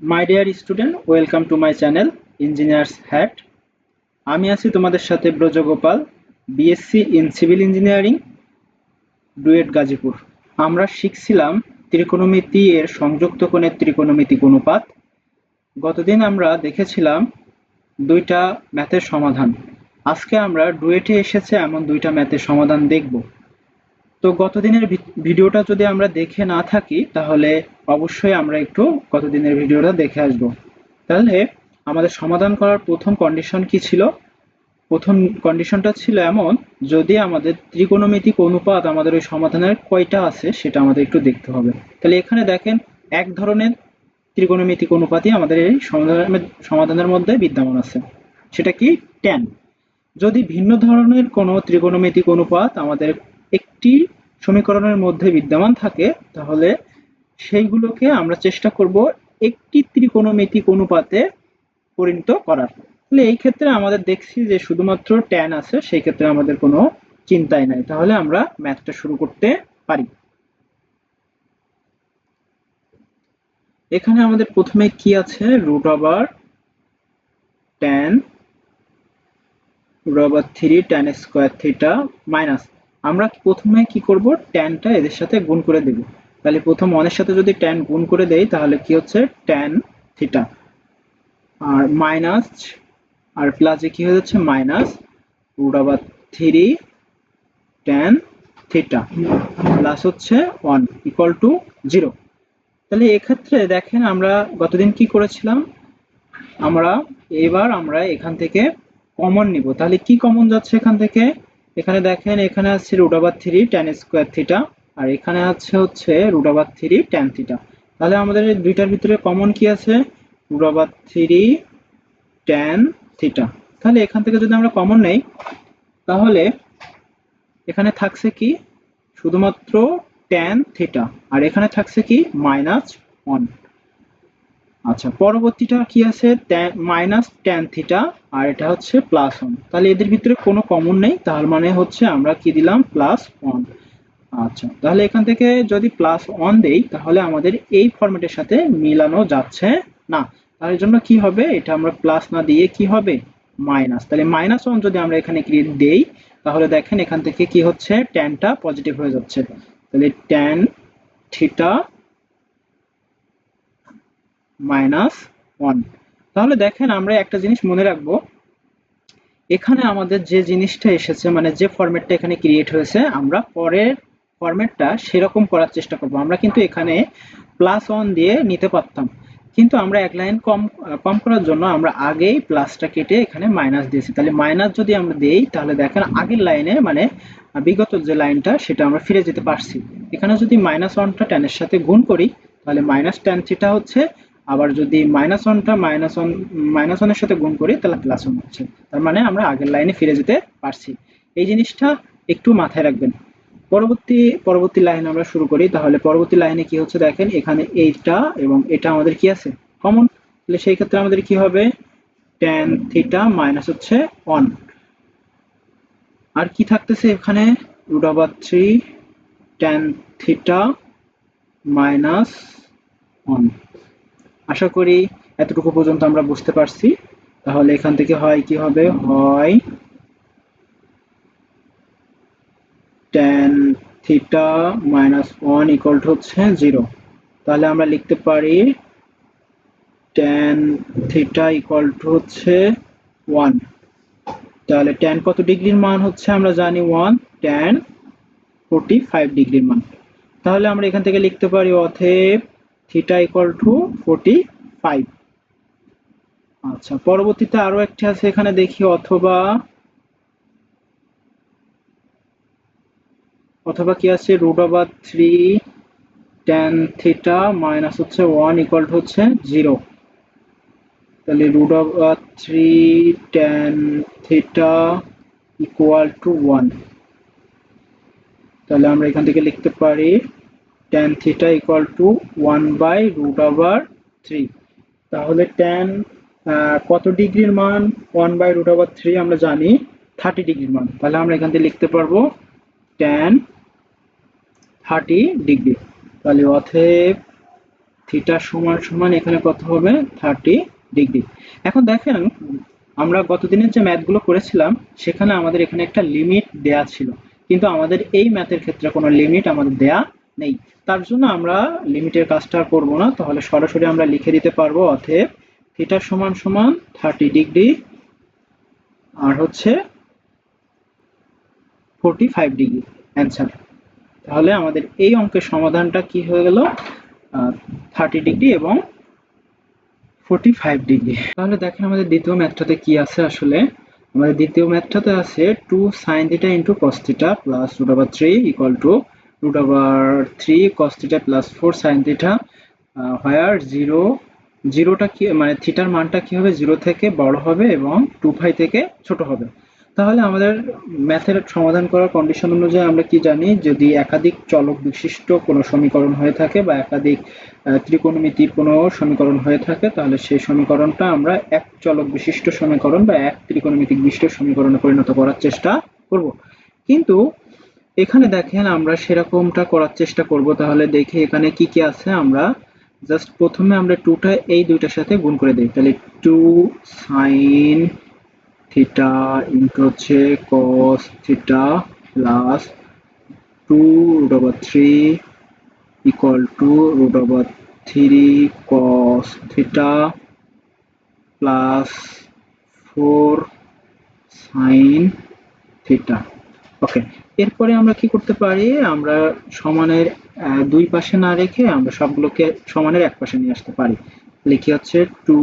My dear student welcome to my channel engineers hat আমি আছি তোমাদের সাথে Brajagopal BSc in civil engineering DUET Gazipur আমরা শিখছিলাম ত্রিকোণমিতি এর সংযুক্ত কোণের ত্রিকোণমিতিক অনুপাত গতদিন আমরা দেখেছিলাম দুইটা ম্যাথের সমাধান। আজকে আমরা ডুয়েটে এসেছে এমন দুইটা ম্যাথের সমাধান দেখব। তো গতদিনের ভিডিওটা যদি আমরা দেখে না থাকি, তাহলে অবশ্যই আমরা একটু গতদিনের ভিডিওটা দেখে আসব। তাহলে আমাদের সমাধান করার প্রথম কন্ডিশন কি ছিল? প্রথম কন্ডিশনটা ছিল এমন, যদি আমাদের ত্রিকোণমিতিক অনুপাত আমাদের ওই সমাধানের কয়টা আছে, সেটা আমাদের একটু দেখতে হবে। তাহলে এখানে দেখেন, এক ধরনের ত্রিকোণমিতিক অনুপাতই আমাদের এই সমাধানের সমাধানের মধ্যে বিদ্যমান আছে। সেটা কি? ট্যান যদি ভিন্ন ধরনের কোনো ত্রিকোণমিতিক অনুপাত আমাদের একটি সমীকরণের মধ্যে বিদ্যমান থাকে, তাহলে সেইগুলোকে আমরা চেষ্টা করব একটি ত্রিকোণমিতিক অনুপাতে পরিণত করার। তাহলে এই ক্ষেত্রে আমাদের দেখছি যে শুধুমাত্র ট্যান আছে, সেই ক্ষেত্রে আমাদের কোনো চিন্তাই নাই। তাহলে আমরা ম্যাথটা শুরু করতে পারি। এখানে আমাদের প্রথমে কি আছে? Root over tan root over three tan square theta minus আমরা প্রথমে কি করব? ট্যানটা এদের সাথে গুণ করে দেব। তাহলে প্রথম ওয়ানের সাথে যদি ট্যান গুণ করে দেই, তাহলে কি হচ্ছে? ট্যান থিটা আর মাইনাস আর প্লাসে কি হয়ে যাচ্ছে? Minus root over three tan theta plus হচ্ছে ওয়ান ইকুয়াল টু জিরো তাহলে এক্ষেত্রে দেখেন আমরা গতদিন কি করেছিলাম? আমরা, এবার আমরা এখান থেকে কমন নিব। তাহলে কি কমন যাচ্ছে এখান থেকে? এখানে দেখেন, এখানে আছে root three tan square theta আর এখানে আছে হচ্ছে রুট থ্রি টেন থিটা তাহলে আমাদের দুইটার ভিতরে কমন কি আছে? রুট থ্রি টেন থিটা তাহলে এখান থেকে যদি আমরা কমন নেই, তাহলে এখানে থাকছে কি? শুধুমাত্র টেন থিটা আর এখানে থাকছে কি? মাইনাস ওয়ান আচ্ছা পরবর্তীটা কি আছে? মাইনাস ট্যান থিটা আর এটা হচ্ছে প্লাস ওয়ান তাহলে এদের ভিতরে কোনো কমন নেই, তার মানে হচ্ছে আমরা কি দিলাম? প্লাস ওয়ান আচ্ছা তাহলে এখান থেকে যদি প্লাস ওয়ান দেই, তাহলে আমাদের এই ফরম্যাটের সাথে মিলানো যাচ্ছে না। তার জন্য কি হবে? এটা আমরা প্লাস না দিয়ে কি হবে? মাইনাস তাহলে মাইনাস ওয়ান যদি আমরা এখানে দেই, তাহলে দেখেন এখান থেকে কি হচ্ছে? ট্যানটা পজিটিভ হয়ে যাচ্ছে। তাহলে ট্যান থিটা মাইনাস ওয়ান তাহলে দেখেন আমরা একটা জিনিস মনে রাখব। এখানে আমাদের যে জিনিসটা এসেছে মানে যে ফরম্যাটটা এখানে ক্রিয়েট হয়েছে, আমরা পরের ফরম্যাটটা সেরকম করার চেষ্টা করব। আমরা কিন্তু এখানে প্লাস ওয়ান দিয়ে নিতে পারতাম। কিন্তু আমরা এক লাইন কম কম করার জন্য আমরা আগেই প্লাসটা কেটে এখানে মাইনাস দিয়েছি। তাহলে মাইনাস যদি আমরা দেই, তাহলে দেখেন আগের লাইনে মানে বিগত যে লাইনটা সেটা আমরা ফিরে যেতে পারছি। এখানে যদি মাইনাস ওয়ানটা টেনের সাথে গুণ করি, তাহলে মাইনাস টেন থিটা হচ্ছে আবার যদি মাইনাস ওয়ানটা মাইনাস ওয়ান মাইনাস ওয়ানের সাথে গুণ করি, তাহলে প্লাস ওয়ান হচ্ছে। তার মানে আমরা আগের লাইনে ফিরে যেতে পারছি। এই জিনিসটা একটু মাথায় রাখবেন। পরবর্তী পরবর্তী লাইন আমরা শুরু করি। তাহলে পরবর্তী লাইনে কি হচ্ছে দেখেন, এখানে এইটা এবং এটা আমাদের কি আছে? কমন তাহলে সেই ক্ষেত্রে আমাদের কি হবে? ট্যান থিটা মাইনাস হচ্ছে ওয়ান আর কি থাকতেছে এখানে? Root over three tan theta minus one আশা করি এতটুকু পর্যন্ত আমরা বুঝতে পারছি। তাহলে এখান থেকে হয় কি হবে? হয় tan theta minus one equal to হচ্ছে জিরো তাহলে আমরা লিখতে পারি ট্যান থিটা ইকুয়াল টু হচ্ছে ওয়ান তাহলে ট্যান কত ডিগ্রির মান হচ্ছে আমরা জানি ওয়ান ট্যান ফোরটি ফাইভ ডিগ্রির মান। তাহলে আমরা এখান থেকে লিখতে পারি অথেব theta equal to forty five আচ্ছা পরবর্তীতে আরও একটি আছে, এখানে দেখি অথবা অথবা কি আছে? Root over three tan theta minus হচ্ছে ওয়ান ইকুয়াল টু হচ্ছে জিরো তাহলে root over three tan theta equal to one তাহলে আমরা এখান থেকে লিখতে পারি tan theta equal to one by root over three তাহলে ট্যান কত ডিগ্রির মান? One by root over three আমরা জানি থার্টি ডিগ্রির মান। তাহলে আমরা এখান থেকে লিখতে পারব ট্যান থার্টি ডিগ্রি তাহলে অথেব থিটা সমান সমান এখানে কত হবে? থার্টি ডিগ্রি এখন দেখেন, আমরা গতদিনের যে ম্যাথগুলো করেছিলাম, সেখানে আমাদের এখানে একটা লিমিট দেয়া ছিল। কিন্তু আমাদের এই ম্যাথের ক্ষেত্রে কোনো লিমিট আমাদের দেয়া নেই। তার জন্য আমরা লিমিটের কাজটা করব না। তাহলে সরাসরি আমরা লিখে দিতে পারব অতএব থিটা সমান সমান থার্টি ডিগ্রি আর হচ্ছে ফোরটি ফাইভ ডিগ্রি অ্যান্সার। তাহলে আমাদের এই অঙ্কের সমাধানটা কি হয়ে গেল? থার্টি ডিগ্রি এবং ফোরটি ফাইভ ডিগ্রি। তাহলে দেখেন আমাদের দ্বিতীয় ম্যাথটাতে কি আছে আসলে? আমাদের দ্বিতীয় ম্যাথটাতে আছে two sine theta into cos theta plus root over three equal to root over three cos theta plus four sine theta where zero জিরোটা কি মানে থিটার মানটা কি হবে? জিরো থেকে বড় হবে এবং টু ফাই থেকে ছোট হবে। তাহলে আমাদের ম্যাথের সমাধান করার কন্ডিশন অনুযায়ী আমরা কি জানি, যদি একাধিক চলক বিশিষ্ট কোনো সমীকরণ হয়ে থাকে বা একাধিক ত্রিকোণমিতির কোনো সমীকরণ হয়ে থাকে, তাহলে সেই সমীকরণটা আমরা এক চলক বিশিষ্ট সমীকরণ বা এক ত্রিকোণমিতিক বিশিষ্ট সমীকরণে পরিণত করার চেষ্টা করব। কিন্তু এখানে দেখেন আমরা সেরকমটা করার চেষ্টা করব, তাহলে দেখি এখানে কি কি আছে আমরা। জাস্ট প্রথমে আমরা টুটা এই দুইটার সাথে গুণ করে দিই। তাহলে টু সাইন থিটা ইন্টু হচ্ছে cos theta plus two root over three equal to root over three cos theta plus four sine theta okay এরপরে আমরা কি করতে পারি? আমরা সমানের দুই পাশে না রেখে আমরা সবগুলোকে সমানের এক পাশে নিয়ে আসতে পারি। লিখি হচ্ছে টু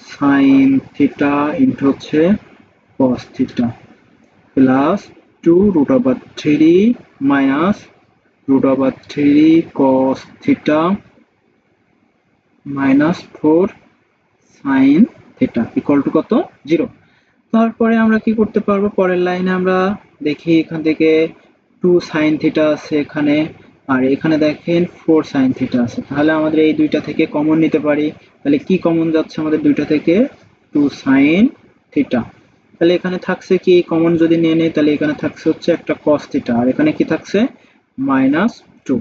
সাইন থিটা ইন্টু হচ্ছে cos theta plus two root over three minus root over three cos theta minus four sine theta equal to কত? জিরো তারপরে আমরা কি করতে পারব? পরের লাইনে আমরা দেখি এখান থেকে টু সাইন থিটা আছে এখানে। আর এখানে দেখেন ফোর সাইন থিটা আছে। তাহলে আমাদের এই দুইটা থেকে কমন নিতে পারি। তাহলে কি কমন যাচ্ছে আমাদের দুইটা থেকে? টু সাইন থিটা তাহলে এখানে থাকছে কি? কমন যদি নিয়ে নেই, তাহলে এখানে থাকছে হচ্ছে একটা কস থিটা আর এখানে কি থাকছে? মাইনাস টু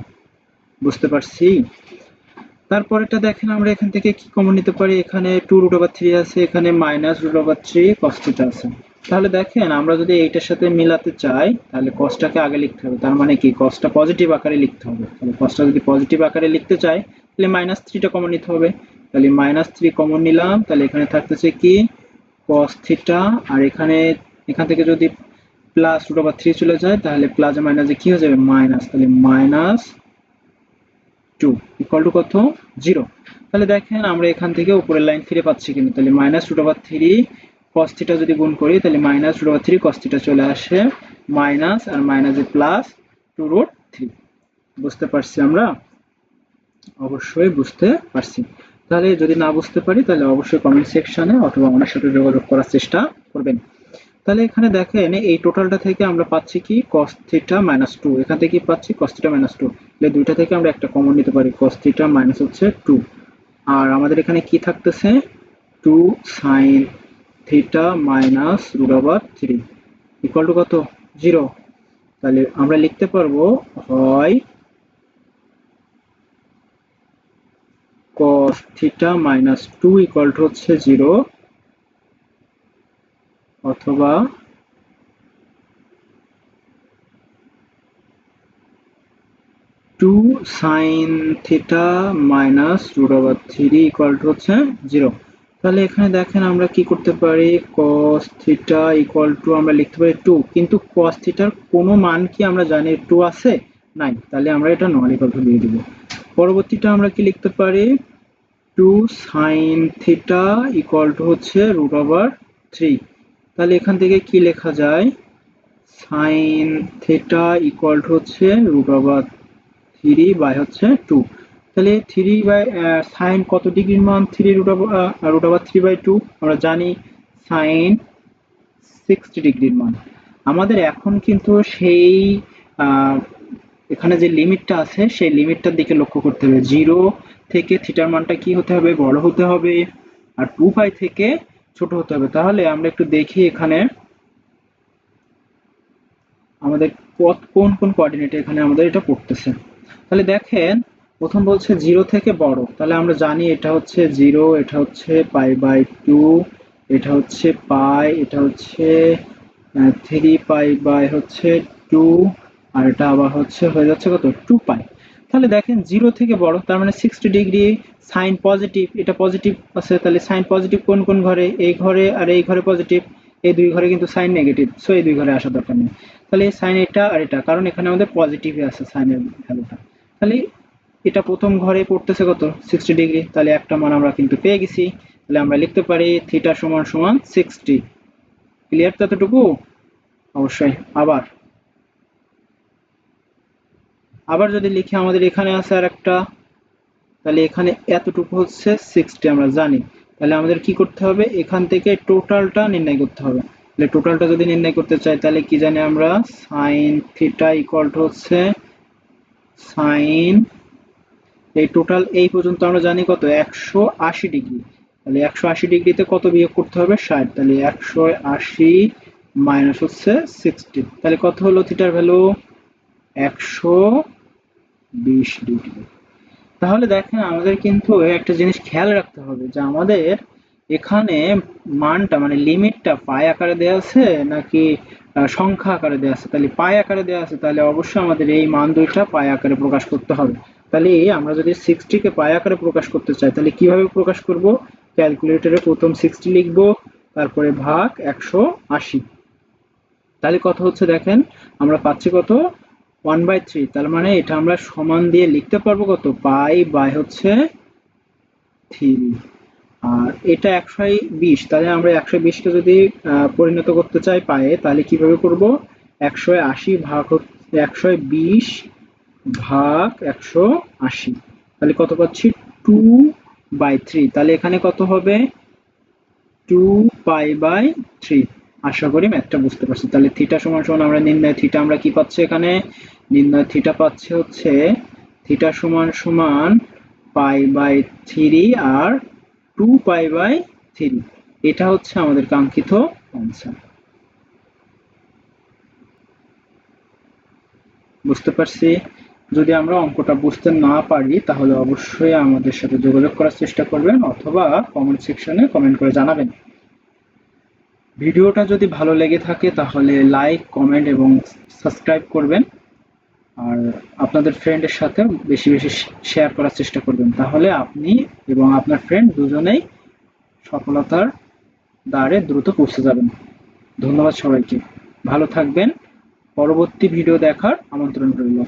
বুঝতে পারছি? তারপরেটা দেখেন আমরা এখান থেকে কি কমন নিতে পারি? এখানে টু রুট ওভার থ্রি আছে, এখানে minus root over three cos theta আছে। তাহলে দেখেন, আমরা যদি এইটার সাথে মিলাতে চাই, তাহলে কসটাকে আগে লিখতে হবে। তার মানে কি? কসটা পজিটিভ আকারে লিখতে হবে। তাহলে কসটা যদি পজিটিভ আকারে লিখতে চাই, তাহলে মাইনাস থ্রিটা কমন নিতে হবে। তাহলে মাইনাস থ্রি কমন নিলাম। তাহলে এখানে থাকতেছে কি? কস থিটা আর এখানে, এখান থেকে যদি প্লাস রুট ওভার থ্রি চলে যায়, তাহলে প্লাস মাইনাসে কি হয়ে যাবে? মাইনাস তাহলে মাইনাস টু ইকুয়াল টু কত? জিরো তাহলে দেখেন আমরা এখান থেকে উপরের লাইন ফিরে পাচ্ছি কিন্তু। তাহলে minus root over three cos theta যদি গুণ করি, তাহলে minus root over three cos theta চলে আসে মাইনাস আর মাইনাসে প্লাস টু রুট থ্রি বুঝতে পারছি আমরা? অবশ্যই বুঝতে পারছি। তাহলে যদি না বুঝতে পারি, তাহলে অবশ্যই কমেন্ট সেকশনে অথবা আমার সাথে যোগাযোগ করার চেষ্টা করবেন। তাহলে এখানে দেখেন, এই টোটালটা থেকে আমরা পাচ্ছি কি? cos থিটা মাইনাস টু এখান থেকে কি পাচ্ছি? cos থিটা মাইনাস টু তাহলে দুইটা থেকে আমরা একটা কমন নিতে পারি, cos থিটা মাইনাস হচ্ছে টু আর আমাদের এখানে কি থাকতেছে? Two sine theta minus root over three equal to কত? জিরো তাহলে আমরা লিখতে পারব, হয় cos theta minus two equal to হচ্ছে জিরো অথবা two sine theta minus root over three equal to হচ্ছে জিরো তাহলে এখানে দেখেন আমরা কি করতে পারি? cos থিটা ইকুয়াল টু আমরা লিখতে পারি টু কিন্তু cos থিটার কোনো মান কি আমরা জানি টু আছে? নাই। তাহলে আমরা এটা নন ইকুয়াল টু দিয়ে দিব। পরবর্তীটা আমরা কি লিখতে পারি? Two sine theta equal to হচ্ছে রুট ওভার থ্রি তাহলে এখান থেকে কি লেখা যায়? সাইন থিটা ইকুয়াল হচ্ছে রুট ওভার থ্রি বাই হচ্ছে টু তাহলে থ্রি বাই সাইন কত ডিগ্রির মান? Three root over root over three by two আমরা জানি সাইন সিক্সটি ডিগ্রির মান। আমাদের এখন কিন্তু সেই এখানে যে লিমিটটা আছে, সেই লিমিটটার দিকে লক্ষ্য করতে হবে। জিরো থেকে থিটার মানটা কি হতে হবে? বড় হতে হবে। আর টু পাই থেকে ছোট হতে হবে। তাহলে আমরা একটু দেখি এখানে আমাদের পথ কোন কোন কোঅর্ডিনেটে এখানে আমাদের এটা পড়তেছে। তাহলে দেখেন, প্রথম বলছে জিরো থেকে বড়। তাহলে আমরা জানি এটা হচ্ছে জিরো, এটা হচ্ছে পাই বাই টু, এটা হচ্ছে পাই, এটা হচ্ছে থ্রি পাই বাই হচ্ছে টু, আর এটা আবার হচ্ছে, হয়ে যাচ্ছে কত? Two pi. তাহলে দেখেন জিরো থেকে বড়, তার মানে সিক্সটি ডিগ্রি সাইন পজিটিভ এটা পজিটিভ আছে, তাহলে সাইন পজিটিভ কোন কোন ঘরে? এই ঘরে আর এই ঘরে পজিটিভ এই দুই ঘরে কিন্তু সাইন নেগেটিভ সো এই দুই ঘরে আসা দরকার নেই। তাহলে সাইন এটা আর এটা, কারণ এখানে আমাদের পজিটিভই আছে সাইনের ভ্যালুটা তাহলে এটা প্রথম ঘরে পড়তেছে কত? সিক্সটি ডিগ্রি তাহলে একটা মান আমরা কিন্তু পেয়ে গেছি। তাহলে আমরা লিখতে পারি থিটা সমান সমান সিক্সটি ক্লিয়ার ততটুকু অবশ্যই, আবার। আবার যদি লিখি আমাদের এখানে আছে আর একটা তাহলে এখানে এতটুকু হচ্ছে সিক্সটি আমরা জানি। তাহলে আমাদের কি করতে হবে? এখান থেকে টোটালটা নির্ণয় করতে হবে। তাহলে টোটালটা যদি নির্ণয় করতে চাই, তাহলে কি জানি আমরা? সাইন থিটা ইকুয়াল টু হচ্ছে সাইন এই টোটাল এই পর্যন্ত আমরা জানি কত? একশো আশি ডিগ্রি তাহলে একশো আশি ডিগ্রিতে কত বিয়োগ করতে হবে? ষাট। তাহলে একশো আশি মাইনাস হচ্ছে সিক্সটি তাহলে কত হলো থিটার ভ্যালু একশো বিশ ডিগ্রি তাহলে দেখেন আমাদের কিন্তু একটা জিনিস খেয়াল রাখতে হবে যে আমাদের এখানে মানটা মানে লিমিটটা পাই আকারে দেওয়া আছে নাকি সংখ্যা আকারে দেওয়া আছে? তাহলে পাই আকারে দেওয়া আছে, তাহলে অবশ্যই আমাদের এই মান দুইটা পাই আকারে প্রকাশ করতে হবে। তাহলে আমরা যদি সিক্সটিকে পাই আকারে প্রকাশ করতে চাই, তাহলে কীভাবে প্রকাশ করব? ক্যালকুলেটরে প্রথম সিক্সটি লিখব, তারপরে ভাগ একশো আশি। তাহলে কত হচ্ছে দেখেন? আমরা পাচ্ছি কত? ওয়ান বাই থ্রি তার মানে এটা আমরা সমান দিয়ে লিখতে পারব কত? পাই বাই হচ্ছে থ্রি আর এটা একশো বিশ, তাহলে আমরা একশো বিশকে যদি পরিণত করতে চাই পায়ে তাহলে কীভাবে করব? একশো আশি ভাগ একশো বিশ ভাগ একশো আশি। তাহলে কত পাচ্ছি? টু বাই থ্রি তাহলে এখানে কত হবে? টু পাই বাই থ্রি আশা করি ম্যাথটা বুঝতে পারছি। তাহলে থিটা সমান সমান আমরা নির্ণয় থিটা আমরা কি পাচ্ছি এখানে? নির্ণয় থিটা পাচ্ছি হচ্ছে থিটা সমান সমান পাই বাই থ্রি আর টু পাই বাই থ্রি এটা হচ্ছে আমাদের কাঙ্ক্ষিত অ্যান্সার বুঝতে পারছি? যদি আমরা অঙ্কটা বুঝতে না পারি, তাহলে অবশ্যই আমাদের সাথে যোগাযোগ করার চেষ্টা করবেন অথবা কমেন্ট সেকশনে কমেন্ট করে জানাবেন। ভিডিওটা যদি ভালো লেগে থাকে, তাহলে লাইক কমেন্ট এবং সাবস্ক্রাইব করবেন। আর আপনাদের ফ্রেন্ডের সাথে বেশি বেশি শেয়ার করার চেষ্টা করবেন। তাহলে আপনি এবং আপনার ফ্রেন্ড দুজনেই সফলতার দ্বারে দ্রুত পৌঁছে যাবেন। ধন্যবাদ সবাইকে। ভালো থাকবেন। পরবর্তী ভিডিও দেখার আমন্ত্রণ রইল।